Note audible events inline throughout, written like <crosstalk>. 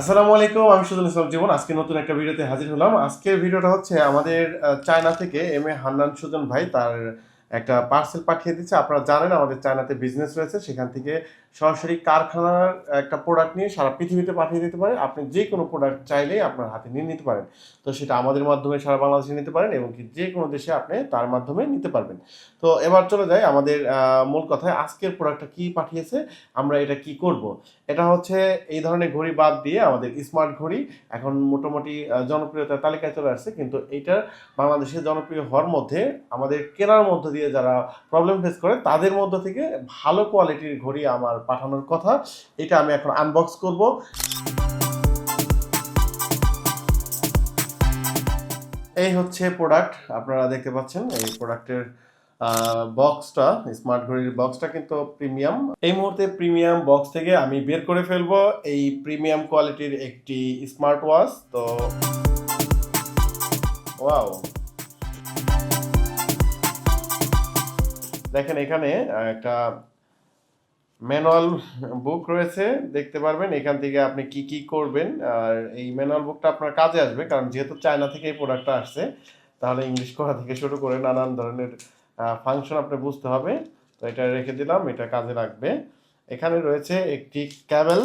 আসসালামু আলাইকুম, আমি সুজন ইসলাম জীবন। আজকে নতুন একটা ভিডিওতে হাজির হলাম। আজকের ভিডিওটা হচ্ছে আমাদের চায়না থেকে এম এ হান্নান সুজন ভাই, তার একটা পার্সেল পাঠিয়ে দিচ্ছে। আপনারা জানেন আমাদের চায়নাতে বিজনেস রয়েছে, সেখান থেকে সরাসরি কারখানার একটা প্রোডাক্ট নিয়ে সারা পৃথিবীতে পাঠিয়ে দিতে পারে আপনি যে কোনো প্রোডাক্ট চাইলেই আপনার হাতে নিয়ে নিতে পারেন। তো সেটা আমাদের মাধ্যমে সারা বাংলাদেশে নিতে পারেন এবং কি যে কোনো দেশে আপনি তার মাধ্যমে নিতে পারবেন। তো এবার চলে যাই আমাদের মূল কথায়, আজকের প্রোডাক্টটা কি পাঠিয়েছে, আমরা এটা কি করব? এটা হচ্ছে এই ধরনের ঘড়ি বাদ দিয়ে আমাদের স্মার্ট ঘড়ি। এখন মোটামুটি জনপ্রিয়তার তালিকায় চলে আসছে, কিন্তু এইটা বাংলাদেশে জনপ্রিয় হওয়ার মধ্যে আমাদের কেনার মধ্য দিয়ে যারা প্রবলেম ফেস করে তাদের মধ্য থেকে ভালো কোয়ালিটির ঘড়ি আমার পাঠানোর কথা। এটা আমি এখন আনবক্স করব। এই হচ্ছে প্রোডাক্ট আপনারা দেখতে পাচ্ছেন এই প্রোডাক্টের বক্সটা স্মার্ট ঘড়ির বক্সটা কিন্তু প্রিমিয়াম এই মুহূর্তে প্রিমিয়াম বক্স থেকে আমি বের করে ফেলব এই প্রিমিয়াম কোয়ালিটির একটি স্মার্ট ওয়াচ তো ওয়াও দেখেন এখানে একটা ম্যানুয়াল বুক রয়েছে, দেখতে পারবেন এখান থেকে আপনি কি কি করবেন, আর এই ম্যানুয়াল বুকটা আপনার কাজে আসবে, কারণ যেহেতু চায়না থেকে এই প্রোডাক্টটা আসছে, তাহলে ইংলিশ করা থেকে শুরু করে নানান ধরনের ফাংশন আপনি বুঝতে হবে। তো এটা রেখে দিলাম, এটা কাজে লাগবে। এখানে রয়েছে একটি ক্যাবেল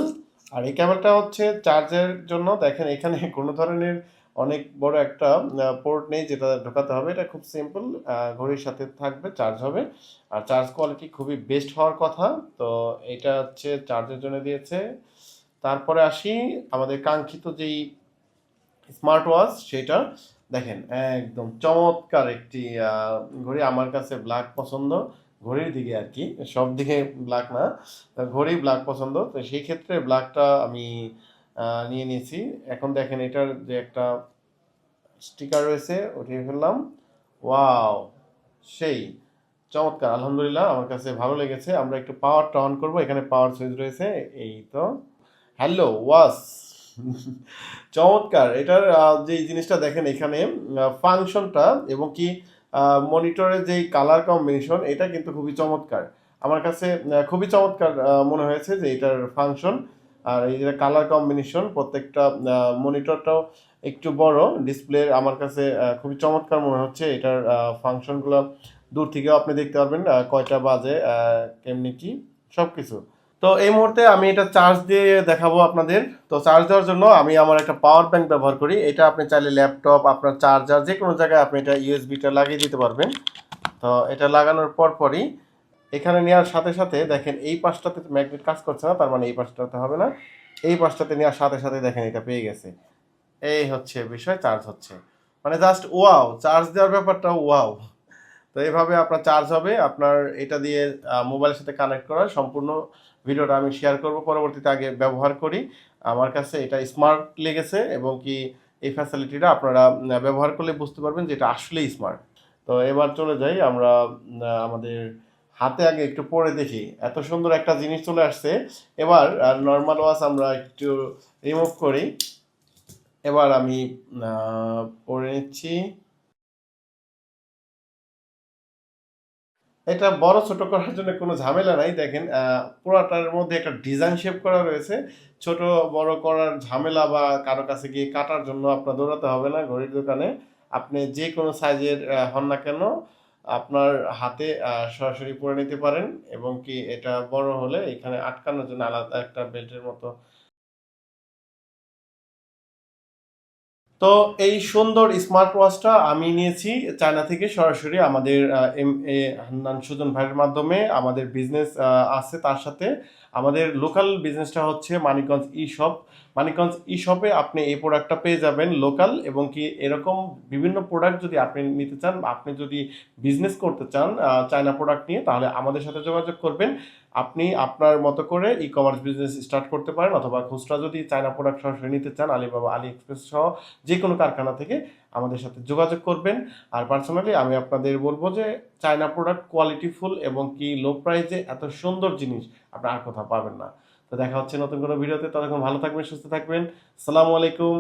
আর এই ক্যাবেলটা হচ্ছে চার্জের জন্য। দেখেন, এখানে <laughs> কোনো ধরনের অনেক বড় একটা পোর্ট নেই যেটা ঢোকাতে হবে। এটা খুব সিম্পল ঘড়ির সাথে থাকবে চার্জ হবে। আর চার্জ কোয়ালিটি খুবই বেস্ট হওয়ার কথা। তো এটা হচ্ছে চার্জের জন্য দিয়েছে। তারপরে আসি আমাদের কাঙ্ক্ষিত যেই স্মার্ট ওয়াচ সেটা। দেখেন, একদম চমৎকার একটি ঘড়ি। আমার কাছে ব্ল্যাক পছন্দ। ঘড়ির দিকে আর কি, সব দিকে ব্ল্যাক না ঘড়ি ব্ল্যাক পছন্দ, তো সেই ক্ষেত্রে ব্ল্যাকটা আমি নিয়ে নিয়েছি। এখন দেখেন এটার যে একটা স্টিকার রয়েছে উঠিয়ে ফেললাম ওয়াও সেই, চমৎকার, আলহামদুলিল্লাহ, আমার কাছে ভালো লেগেছে। আমরা একটু পাওয়ারটা অন করব, এখানে পাওয়ার সুইচ রয়েছে, এই তো। হ্যালো ওয়াস চমৎকার, এটার যে জিনিসটা দেখেন এখানে ফাংশনটা এবং কি মনিটরের যেই কালার কম্বিনেশন এটা কিন্তু খুবই চমৎকার। আমার কাছে খুবই চমৎকার মনে হয়েছে যে এটার ফাংশন আর এই যে কালার কম্বিনেশন প্রত্যেকটা মনিটরটাও একটু বড়। ডিসপ্লে আমার কাছে খুবই চমৎকার মনে হচ্ছে এটার ফাংশনগুলো দূর থেকেও আপনি দেখতে পারবেন কয়টা বাজে কেমনি কি সব কিছু তো এই মুহূর্তে আমি এটা চার্জ দিয়ে দেখাবো আপনাদের। তো চার্জ দেওয়ার জন্য আমি আমার একটা পাওয়ার ব্যাংক ব্যবহার করি। এটা আপনি চাইলে ল্যাপটপ আপনার চার্জার যে কোনো জায়গায় আপনি এটা ইউএসবিটা লাগিয়ে দিতে পারবেন। তো এটা লাগানোর পর পরই এখানে নেওয়ার সাথে সাথে দেখেন এই পাশটাতে ম্যাগনেট কাজ করছে না, তার মানে এই পাশটাতে হবে না। এই পাশটাতে নেওয়ার সাথে সাথে দেখেন এটা পেয়ে গেছে। এই হচ্ছে বিষয় চার্জ হচ্ছে। মানে জাস্ট ওয়াও চার্জ দেওয়ার ব্যাপারটা ওয়াও তো এইভাবে আপনার চার্জ হবে। আপনার এটা দিয়ে মোবাইলের সাথে কানেক্ট করা সম্পূর্ণ ভিডিওটা আমি শেয়ার করব, পরবর্তীতে আগে ব্যবহার করি। আমার কাছে এটা স্মার্ট লেগেছে এবং কি এই ফ্যাসিলিটিটা আপনারা ব্যবহার করলে বুঝতে পারবেন যে এটা আসলেই স্মার্ট তো এবার চলে যাই, আমরা আমাদের হাতে আগে একটু পরে দেখি। এত সুন্দর একটা জিনিস চলে আসছে। এবার নর্মাল ওয়াচ আমরা একটু রিমুভ করি। এবার আমি পরে নিচ্ছি। এটা বড় ছোট করার জন্য কোনো ঝামেলা নাই। দেখেন পুরাটার মধ্যে একটা ডিজাইন শেপ করা রয়েছে। ছোট, বড় করার ঝামেলা বা কারও কাছে গিয়ে কাটার জন্য আপনার দৌড়াতে হবে না ঘড়ির দোকানে। আপনি যে কোনো সাইজের হন না কেন, আপনার হাতে সরাসরি পরে নিতে পারেন এবং কি এটা বড় হলে এখানে আটকানোর জন্য আলাদা একটা বেল্টের মতো তো এই সুন্দর স্মার্ট ওয়াচটা আমি নিয়েছি চায়না থেকে সরাসরি আমাদের এম এ হান্নান সুজন ভাইয়ের মাধ্যমে আমাদের বিজনেস আছে তার সাথে। আমাদের লোকাল বিজনেসটা হচ্ছে Manikganj e shop Manikganj e শপে আপনি এই প্রোডাক্টটা পেয়ে যাবেন লোকাল এবং কি এরকম বিভিন্ন প্রোডাক্ট যদি আপনি নিতে চান, আপনি যদি বিজনেস করতে চান চায়না প্রোডাক্ট নিয়ে, তাহলে আমাদের সাথে যোগাযোগ করবেন। আপনি আপনার মতো করে ই কমার্স বিজনেস স্টার্ট করতে পারেন অথবা খুচরা যদি চায়না প্রোডাক্ট সরাসরি নিতে চান, আলিবাবা আলি এক্সপ্রেস সহ যে কোনো কারখানা থেকে আমাদের সাথে যোগাযোগ করবেন। আর পার্সোনালি আমি আপনাদের বলব যে চায়না প্রোডাক্ট কোয়ালিটিফুল এবং কি লো প্রাইসে এত সুন্দর জিনিস আপনি আর কোথাও পাবেন না। তো দেখা হচ্ছে নতুন কোনো ভিডিওতে ততক্ষণ ভালো থাকবেন, সুস্থ থাকবেন। সালামু আলাইকুম।